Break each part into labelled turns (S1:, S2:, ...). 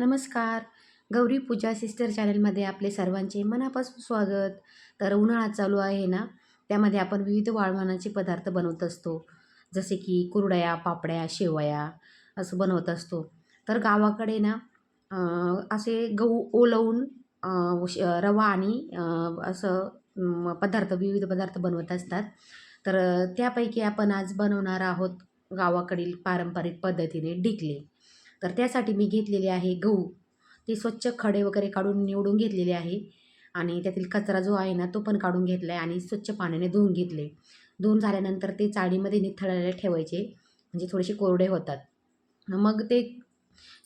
S1: नमस्कार. गौरी पूजा सिस्टर चॅनलमध्ये आपले सर्वांचे मनापासून स्वागत. तर उन्हाळा चालू आहे ना त्यामध्ये आपण विविध वाळवणाचे पदार्थ बनवत असतो. जसे की कुरड्या पापड्या शेवया असं बनवत असतो. तर गावाकडे ना असे गहू ओलवून श- रवा आणि असं पदार्थ विविध पदार्थ बनवत असतात. तर त्यापैकी आपण आज बनवणार आहोत गावाकडील पारंपरिक पद्धतीने डिकले तर त्यासाठी मी घेतलेले आहे गहू. ते स्वच्छ खडे वगैरे काढून निवडून घेतलेले आहे. आणि त्यातील कचरा जो आहे ना तो पण काढून घेतला आहे आणि स्वच्छ पाण्याने धुवून घेतले. धुवून झाल्यानंतर ते चाळीमध्ये निथळायला ठेवायचे. म्हणजे थोडेसे कोरडे होतात. मग ते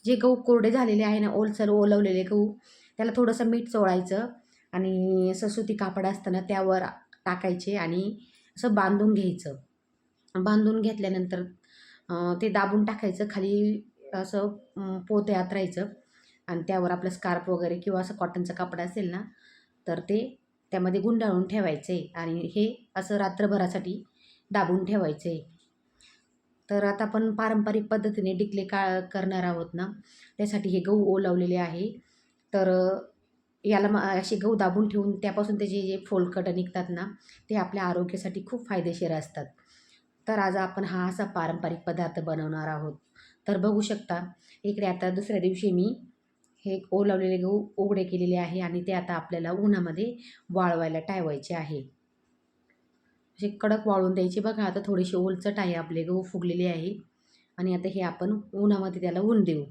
S1: जे गहू कोरडे झालेले आहे ना ओलसर ओलवलेले गहू त्याला थोडंसं मीठ चोळायचं आणि असं सुती कापड असताना त्यावर टाकायचे आणि असं बांधून घ्यायचं. बांधून घेतल्यानंतर ते दाबून टाकायचं. खाली असं पोत यात राहायचं. आणि त्यावर आपलं स्कार्फ वगैरे किंवा असं कॉटनचं कापड असेल ना तर ते त्यामध्ये गुंडाळून ठेवायचं आहे आणि हे असं रात्रभरासाठी दाबून ठेवायचं. आहे तर आता आपण पारंपरिक पद्धतीने डिकले का करणार आहोत ना त्यासाठी हे गहू ओलावलेले आहे. तर याला मग असे गहू दाबून ठेवून त्यापासून त्याचे जे फोलकटं निघतात ना ते आपल्या आरोग्यासाठी खूप फायदेशीर असतात. तर आज आपण हा असा पारंपरिक पदार्थ बनवणार आहोत. तर बघू शकता. इकडे आता दुसऱ्या दिवशी मी हे ओलावलेले गहू उघडे केलेले आहे आणि ते आता आपल्याला उन्हामध्ये वाळवायला टाळवायचे आहे. असे कडक वाळून द्यायचे. बघा आता थोडेसे ओलचट आहे आपले गहू फुगलेले आहे. आणि आता हे आपण उन्हामध्ये त्याला ऊन देऊ.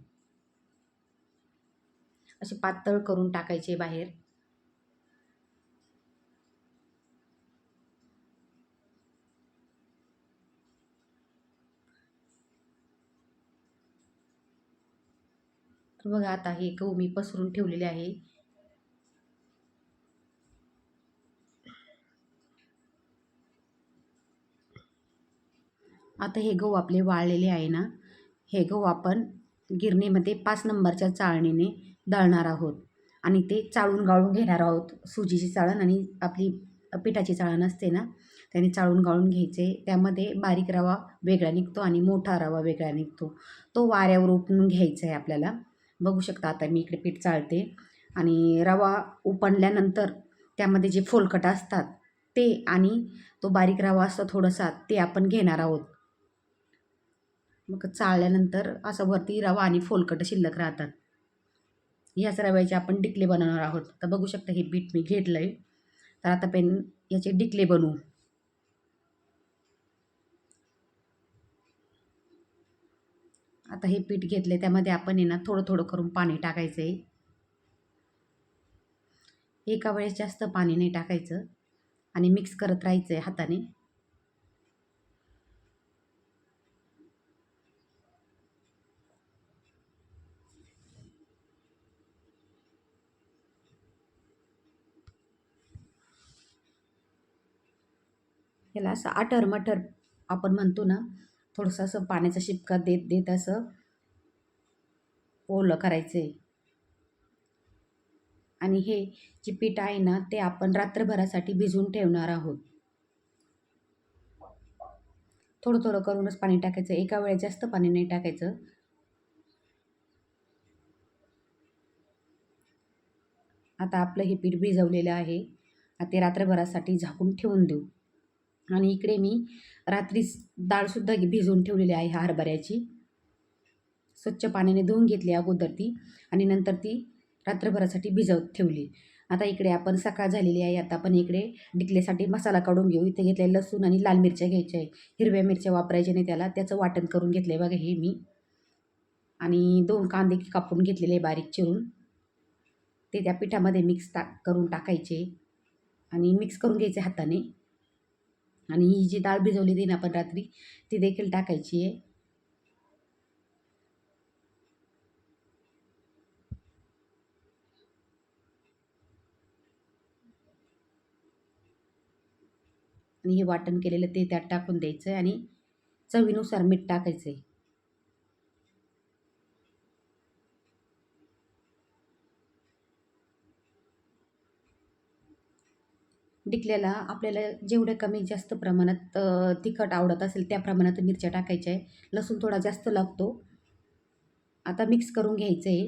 S1: असे पातळ करून टाकायचे बाहेर. तर बघा आता हे गहू मी पसरून ठेवलेले आहे. आता हे गहू आपले वाळलेले आहे ना हे गहू आपण गिरणीमध्ये पाच नंबरच्या चाळणीने दळणार आहोत. आणि ते चाळून गाळून घेणार आहोत. सुजीची चाळण आणि आपली पिठाची चाळण असते ना त्याने चाळून गाळून घ्यायचे. त्यामध्ये बारीक रवा वेगळा निघतो आणि मोठा रवा वेगळा निघतो. तो वाऱ्यावर उपणून घ्यायचा आहे आपल्याला. बघू शकता आता मी इकडे पीठ चाळते. आणि रवा उपणल्यानंतर त्यामध्ये जे फोलकट असतात ते आणि तो बारीक रवा असतो थोडासा ते आपण घेणार आहोत. मग चाळल्यानंतर असं वरती रवा आणि फोलकट शिल्लक राहतात. ह्याच रव्याचे आपण डिकले बनवणार आहोत. तर बघू शकता हे पीठ मी घेतलं आहे तर आता पेन याचे डिकले बनवू. आता हे पीठ घेतले त्यामध्ये आपण आहे ना थोडं थोडं करून पाणी टाकायचं आहे एका वेळेस जास्त पाणी नाही टाकायचं आणि मिक्स करत राहायचं आहे हाताने. याला असं आटर मटर आपण म्हणतो ना थोडंसं असं पाण्याचा शिपका देत देत असं ओलं करायचं आहे आणि हे जे पीठ आहे ना ते आपण रात्रभरासाठी भिजवून ठेवणार आहोत. थोडं थोडं करूनच पाणी टाकायचं. एका वेळेस जास्त पाणी नाही टाकायचं. आता आपलं हे पीठ भिजवलेलं आहे. आता ते रात्रभरासाठी झाकून ठेवून देऊ. आणि इकडे मी रात्रीच डाळसुद्धा भिजवून ठेवलेली आहे हरभऱ्याची. स्वच्छ पाण्याने धुवून घेतली अगोदर ती आणि नंतर ती रात्रभरासाठी भिजवत ठेवली. आता इकडे आपण सकाळ झालेली आहे. आता आपण इकडे डिकलेसाठी मसाला काढून घेऊ. इथे घेतले लसूण आणि लाल मिरच्या घ्यायच्या आहे हिरव्या मिरच्या वापरायच्या नाही त्याला. त्याचं वाटण करून घेतलं आहे बघा हे मी. आणि दोन कांदे कापून घेतलेले बारीक चिरून. ते त्या पिठामध्ये मिक्स टाक करून टाकायचे. आणि मिक्स करून घ्यायचे हाताने. आणि ही जी डाळ भिजवली ती ना आपण रात्री ती देखील टाकायची आहे. आणि हे वाटण केलेलं ते त्यात टाकून द्यायचं आहे आणि चवीनुसार मीठ टाकायचं आहे डिकल्याला आपल्याला जेवढ्या कमी जास्त प्रमाणात तिखट आवडत असेल त्या प्रमाणात मिरच्या टाकायच्या आहे. लसूण थोडा जास्त लागतो. आता मिक्स करून घ्यायचं आहे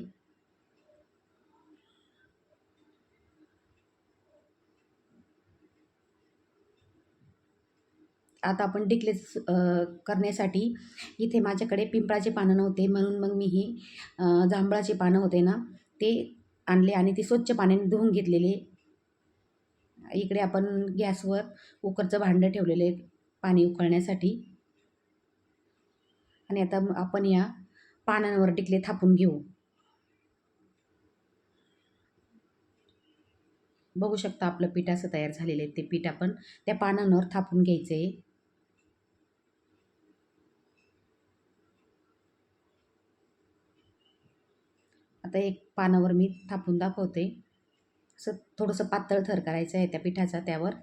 S1: आता आपण डिक्लेस करण्यासाठी इथे माझ्याकडे पिंपळाचे पानं नव्हते. म्हणून मग मी ही जांभळाचे पानं होते ना ते आणले आणि ते स्वच्छ पाण्याने धुवून घेतलेले. इकडे आपण गॅसवर कुकरचं भांडं ठेवलेलं आहे पाणी उकळण्यासाठी. आणि आता आपण या पानांवर टिकले थापून घेऊ. बघू शकता आपलं पीठ असं तयार झालेलं आहे. ते पीठ आपण त्या पानांवर थापून घ्यायचं. आहे आता एक पानावर मी थापून दाखवते. असं थोडंसं पातळ थर करायचं आहे त्या पिठाचा त्यावर.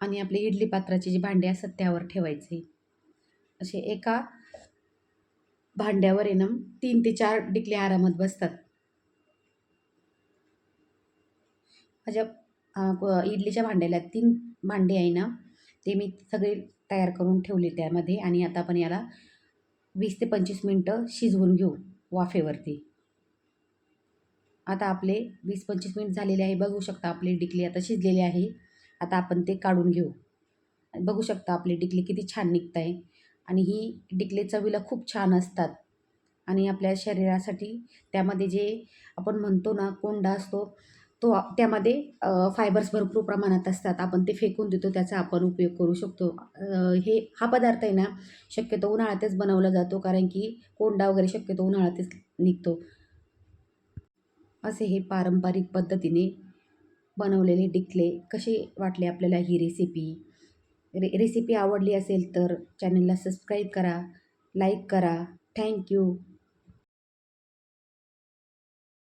S1: आणि आपली इडली पात्राची जी भांडी असतात त्यावर ठेवायचे. असे एका भांड्यावर येणं तीन ते चार डिकले आरामात बसतात. माझ्या इडलीच्या भांड्याला तीन भांडे आहे ना ते मी सगळे तयार करून ठेवले त्यामध्ये आणि आता आपण याला वीस ते पंचवीस मिनटं शिजवून घेऊ वाफेवरती. आता आपले वीस पंचवीस मिनिट झालेले आहे. बघू शकता आपले डिकले आता शिजलेले आहे. आता आपण ते काढून घेऊ. बघू शकता आपली डिकली किती छान निघत आहे आणि ही डिकले चवीला खूप छान असतात आणि आपल्या शरीरासाठी त्यामध्ये जे आपण म्हणतो ना कोंडा असतो तो त्यामध्ये फायबर्स भरपूर प्रमाणात असतात. आपण ते फेकून देतो त्याचा आपण उपयोग करू शकतो. हे हा पदार्थ आहे ना शक्यतो उन्हाळ्यातच बनवला जातो कारण की कोंडा वगैरे शक्यतो उन्हाळ्यातच निघतो. असे हे पारंपरिक पद्धतीने बनवलेले डिकले कसे वाटले आपल्याला ही रेसिपी रे रेसिपी आवडली असेल तर चॅनलला सबस्क्राईब करा लाईक करा. थँक्यू